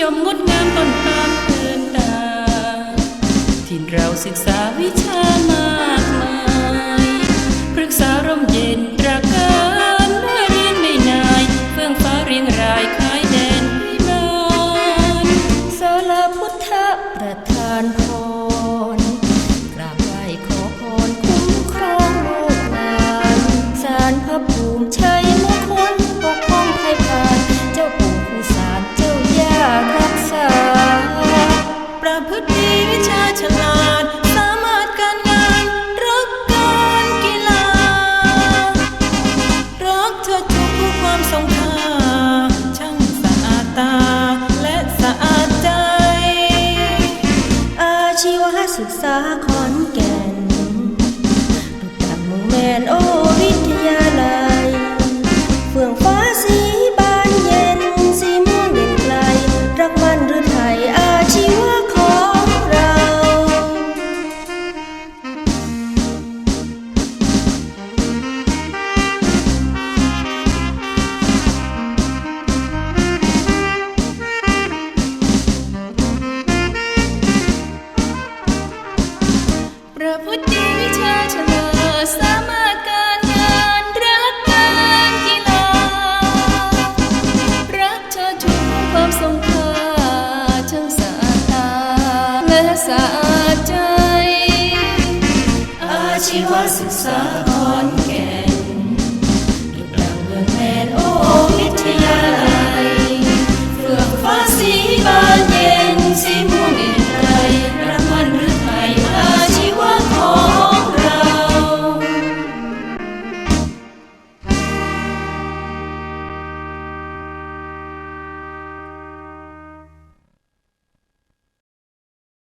ยมงดงามต้นตาลเกินตาที่เราศึกษาวิชามาก ความทรงทาช่างสะอาดตาและสะอาดใจ อาชีวศึกษาขอ xa ở